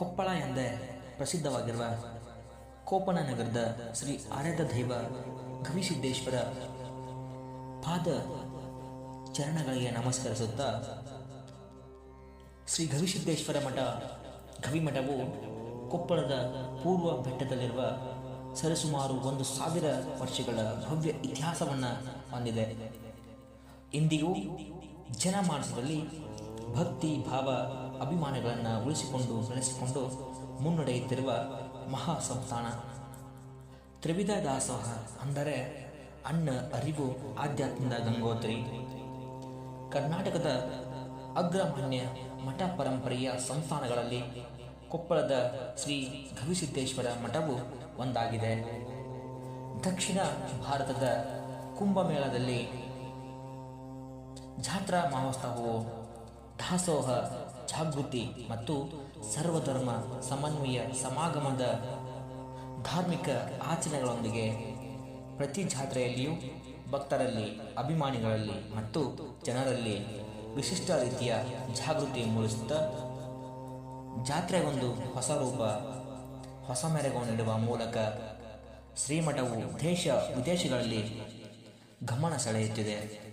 ಕೊಪ್ಪಳ ಎಂದೇ ಪ್ರಸಿದ್ಧವಾಗಿರುವ ಕೋಪನ ನಗರದ ಶ್ರೀ ಆರ್ಯದ ದೈವ ಗವಿಸಿದ್ದೇಶ್ವರ ಪಾದ ಚರಣಗಳಿಗೆ ನಮಸ್ಕರಿಸುತ್ತಾ ಶ್ರೀ ಗವಿಸಿದ್ದೇಶ್ವರ ಮಠ ಗವಿಮಠವು ಕೊಪ್ಪಳದ ಪೂರ್ವ ಬೆಟ್ಟದಲ್ಲಿರುವ ಸರಿಸುಮಾರು ಒಂದು ಸಾವಿರ ವರ್ಷಗಳ ಭವ್ಯ ಇತಿಹಾಸವನ್ನು ಹೊಂದಿದೆ. ಇಂದಿಗೂ ಜನಮಾನಸದಲ್ಲಿ ಭಕ್ತಿ ಭಾವ ಅಭಿಮಾನಗಳನ್ನು ಉಳಿಸಿಕೊಂಡು ಬೆಳೆಸಿಕೊಂಡು ಮುನ್ನಡೆಯುತ್ತಿರುವ ಮಹಾ ಸಂಸ್ಥಾನ ತ್ರಿವಿಧ ದಾಸೋಹ ಅಂದರೆ ಅನ್ನ ಅರಿವು ಆಧ್ಯಾತ್ಮದ ಗಂಗೋತ್ರಿ. ಕರ್ನಾಟಕದ ಅಗ್ರಮಾನ್ಯ ಮಠ ಪರಂಪರೆಯ ಸಂಸ್ಥಾನಗಳಲ್ಲಿ ಕೊಪ್ಪಳದ ಶ್ರೀ ಗವಿಸಿದ್ದೇಶ್ವರ ಮಠವು ಒಂದಾಗಿದೆ. ದಕ್ಷಿಣ ಭಾರತದ ಕುಂಭಮೇಳದಲ್ಲಿ ಜಾತ್ರಾ ಮಹೋತ್ಸವವು ದಾಸೋಹ ಜಾಗೃತಿ ಮತ್ತು ಸರ್ವಧರ್ಮ ಸಮನ್ವಯ ಸಮಾಗಮದ ಧಾರ್ಮಿಕ ಆಚರಣೆಗಳೊಂದಿಗೆ ಪ್ರತಿ ಜಾತ್ರೆಯಲ್ಲಿಯೂ ಭಕ್ತರಲ್ಲಿ, ಅಭಿಮಾನಿಗಳಲ್ಲಿ ಮತ್ತು ಜನರಲ್ಲಿ ವಿಶಿಷ್ಟ ರೀತಿಯ ಜಾಗೃತಿ ಮೂಡಿಸುತ್ತಾ ಜಾತ್ರೆಗೊಂದು ಹೊಸ ರೂಪ, ಹೊಸ ಮೆರೆಗೂ ನೀಡುವ ಮೂಲಕ ಶ್ರೀಮಠವು ದೇಶ ವಿದೇಶಗಳಲ್ಲಿ ಗಮನ ಸೆಳೆಯುತ್ತಿದೆ.